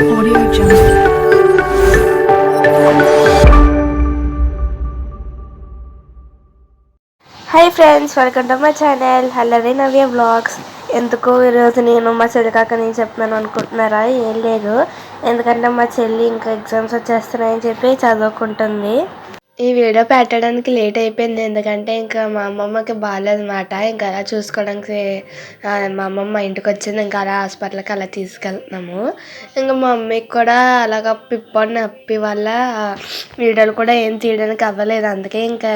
Hi friends welcome to my channel Hallari Navya vlogs ఎందుకు ఈరోజు నేను మా చెల్లి కాక నేను చెప్తున్నాను అనుకుంటున్నారా? ఏం లేదు. ఎందుకంటే మా చెల్లి ఇంకా ఎగ్జామ్స్ వచ్చేస్తున్నాయని చెప్పి చదువుకుంటుంది. ఈ వీడియో పెట్టడానికి లేట్ అయిపోయింది. ఎందుకంటే ఇంకా మా అమ్మమ్మకి బాగాలేదన్నమాట ఇంకా అలా చూసుకోవడానికి మా అమ్మమ్మ ఇంటికి వచ్చింది. ఇంకా అలా హాస్పిటల్కి అలా తీసుకెళ్తున్నాము. ఇంకా మా మమ్మీకి కూడా అలాగ పిప్పని నొప్పి వల్ల వీడియోలు కూడా ఏం తీయడానికి అవ్వలేదు. అందుకే ఇంకా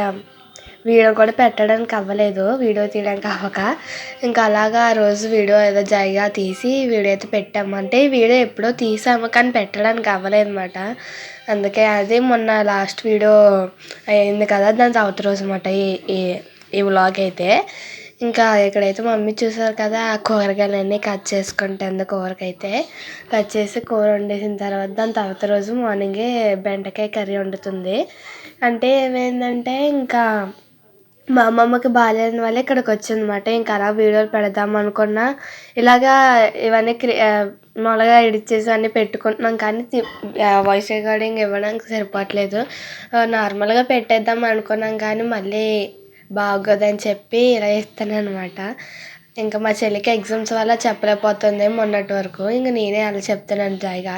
వీడియో కూడా పెట్టడానికి అవ్వలేదు. వీడియో తీయడానికి అవ్వక. ఇంకా అలాగా ఆ రోజు వీడియో ఏదో జాయిగా తీసి వీడియో అయితే పెట్టాము అంటే వీడియో ఎప్పుడో తీసాము కానీ పెట్టడానికి అవ్వలేదు అనమాట అందుకే అది మొన్న లాస్ట్ వీడియో అయింది కదా దాని తర్వాత రోజు అనమాట ఈ ఈ- ఈ వ్లాగ్ అయితే. ఇంకా ఇక్కడైతే మమ్మీ చూసారు కదా ఆ కూరగాయలన్నీ కట్ చేసుకుంటుంది కూరకైతే. కట్ చేసి కూర వండేసిన తర్వాత దాని తర్వాత రోజు మార్నింగే బెండకాయ కర్రీ వండుతుంది. అంటే ఏమైందంటే ఇంకా మా అమ్మమ్మకి బాగాలేని వల్ల ఇక్కడికి వచ్చిందన్నమాట ఇంకా అలా వీడియోలు పెడదాం అనుకున్నా. ఇలాగా ఇవన్నీ క్రి మామూలుగా ఎడిట్ చేసి అన్నీ పెట్టుకుంటున్నాం కానీ వాయిస్ రికార్డింగ్ ఇవ్వడానికి సరిపోవట్లేదు. నార్మల్గా పెట్టేద్దాం అనుకున్నాం కానీ మళ్ళీ బాగోదని చెప్పి ఇలా ఇస్తాను అనమాట ఇంకా మా చెల్లికి ఎగ్జామ్స్ వల్ల చెప్పలేకపోతుంది మొన్నటి వరకు. ఇంకా నేనే అలా చెప్తున్నాను జాయిగా.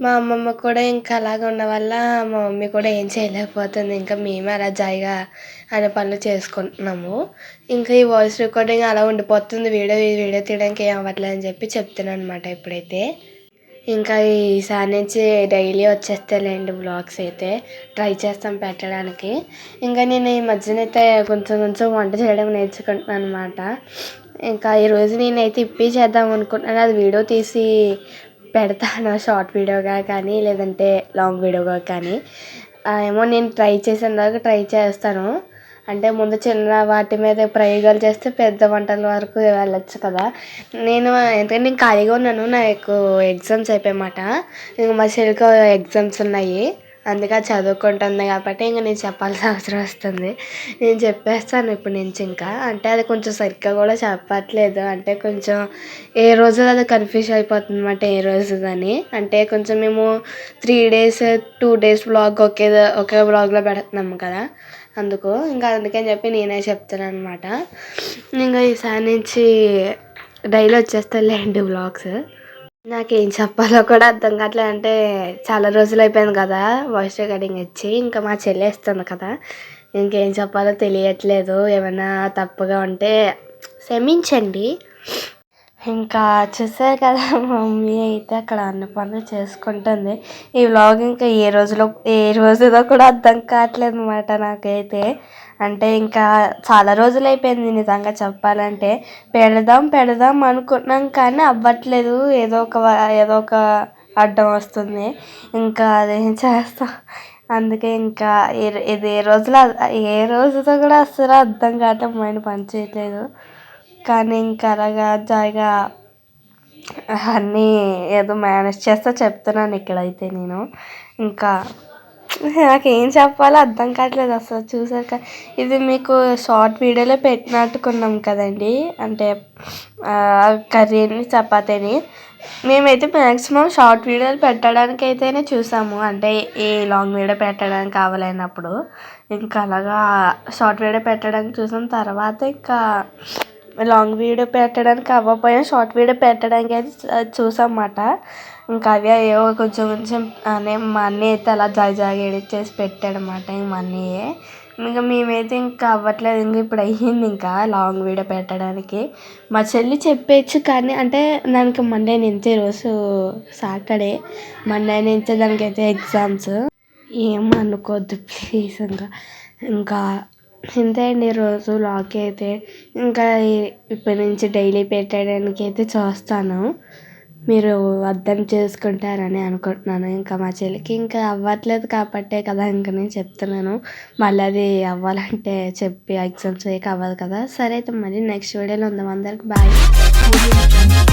మా అమ్మమ్మ కూడా ఇంకా అలాగ ఉన్న వల్ల మా మమ్మీ కూడా ఏం చేయలేకపోతుంది. ఇంకా మేమే అలా జాయిగా అనే పనులు చేసుకుంటున్నాము. ఇంకా ఈ వాయిస్ రికార్డింగ్ అలా ఉండిపోతుంది. వీడియో ఈ వీడియో తీయడానికి ఏం అవ్వట్లేదు అని చెప్పి చెప్తున్నాను అనమాట ఇప్పుడైతే. ఇంకా ఈసారి నుంచి డైలీ వచ్చేస్తాయిలేండి బ్లాగ్స్ అయితే ట్రై చేస్తాం పెట్టడానికి. ఇంకా నేను ఈ మధ్యనైతే కొంచెం కొంచెం వంట చేయడం నేర్చుకుంటున్నాను అనమాట ఇంకా ఈరోజు నేనైతే ఇప్పి చేద్దాం అనుకుంటున్నాను. అది వీడియో తీసి పెడతాను షార్ట్ వీడియోగా కానీ లేదంటే లాంగ్ వీడియోగా కానీ. ఏమో నేను ట్రై చేసిన దాకా ట్రై చేస్తాను. అంటే ముందు చిన్న వాటి మీద ప్రయోగాలు చేస్తే పెద్ద వంటల వరకు వెళ్ళొచ్చు కదా. నేను ఎందుకంటే నేను ఖాళీగా ఉన్నాను నాకు ఎగ్జామ్స్ అయిపోయామాట ఇంక మా చెల్లికి ఎగ్జామ్స్ ఉన్నాయి. అందుకే అది చదువుకుంటుంది కాబట్టి ఇంక నేను చెప్పాల్సిన అవసరం వస్తుంది. నేను చెప్పేస్తాను ఇప్పుడు నుంచి ఇంకా. అంటే అది కొంచెం సరిగ్గా కూడా చెప్పట్లేదు. అంటే కొంచెం ఏ రోజు అది కన్ఫ్యూజ్ అయిపోతుంది అనమాట ఏ రోజుదని. అంటే కొంచెం మేము three days two days blog ఒకే ఒకే బ్లాగ్లో పెడుతున్నాము కదా. అందుకు ఇంకా అందుకని చెప్పి నేనే చెప్తాను అనమాట ఇంకా ఈసారి నుంచి డైలీ వచ్చేస్తాయిలేండి బ్లాగ్స్ నాకేం చెప్పాలో కూడా అర్థం కావట్లేదు. అంటే చాలా రోజులు అయిపోయింది కదా వాయిస్ రికార్డింగ్ ఇచ్చి ఇంకా మా చెల్లి వేస్తుంది కదా. ఇంకేం చెప్పాలో తెలియట్లేదు. ఏమైనా తప్పుగా ఉంటే క్షమించండి. ఇంకా చూసారు కదా మమ్మీ అయితే అక్కడ అన్ని పనులు చేసుకుంటుంది. ఈ వ్లాగ్ ఇంకా ఏ రోజులో ఏ రోజుదో కూడా అర్థం కావట్లేదు అనమాట నాకైతే. అంటే ఇంకా చాలా రోజులు అయిపోయింది నిజంగా చెప్పాలంటే. పెడదాం పెడదాం అనుకున్నాం కానీ అవ్వట్లేదు. ఏదో ఒక ఏదో ఒక అడ్డం వస్తుంది. ఇంకా అదేం చేస్తాం? అందుకే ఇంకా ఏ- ఇది ఏ రోజులో ఏ రోజుతో కూడా అస్సలు అర్థం కావటం మైండ్ పనిచేయట్లేదు కానీ ఇంకా అలాగా జాయిగా అన్నీ ఏదో మేనేజ్ చేస్తా చెప్తున్నాను ఇక్కడైతే నేను. ఇంకా నాకేం చెప్పాలో అర్థం కావట్లేదు అసలు చూసాక. ఇది మీకు షార్ట్ వీడియోలో పెట్టినట్టుకున్నాం కదండి. అంటే కర్రీ కర్రీని చపాతీని. మేమైతే మ్యాక్సిమం షార్ట్ వీడియోలు పెట్టడానికి అయితేనే చూసాము. అంటే ఏ లాంగ్ వీడియో పెట్టడానికి కావాలన్నప్పుడు ఇంకా అలాగా షార్ట్ వీడియో పెట్టడానికి చూసాం తర్వాత ఇంకా లాంగ్ వీడియో పెట్టడానికి అవ్వకపోయినా షార్ట్ వీడియో పెట్టడానికి అయితే చూసాం చూసామన్నమాట. ఇంకా అవే ఏవో కొంచెం కొంచెం అనే మా అన్నయ్య అయితే అలా జాయి జాగి ఎడిట్ చేసి పెట్టాడనమాట ఇంక మా అన్నయ్యే. ఇంకా మేమైతే ఇంకా అవ్వట్లేదు ఇంకా ఇప్పుడు అయ్యింది ఇంకా లాంగ్ వీడియో పెట్టడానికి. మా చెల్లి చెప్పేచ్చు కానీ అంటే దానికి మండే నుంచి రోజు సాటర్డే మండే నుంచే దానికైతే ఎగ్జామ్స్ ఏం ప్లీజ్ ఇంకా. ఇంకా ఇంతే అండి రోజు లాక్ అయితే. ఇంకా ఇప్పటి నుంచి డైలీ పెట్టడానికి అయితే చూస్తాను. మీరు అర్థం చేసుకుంటారని అనుకుంటున్నాను. ఇంకా మా చెల్లికి ఇంకా అవ్వట్లేదు కాబట్టే కదా ఇంకా నేను చెప్తున్నాను. మళ్ళీ అది అవ్వాలంటే చెప్పి ఎగ్జామ్స్ అయ్యాక అవ్వదు కదా. సరే అయితే మళ్ళీ నెక్స్ట్ వీడియోలో ఉందాం. అందరికి బాయ్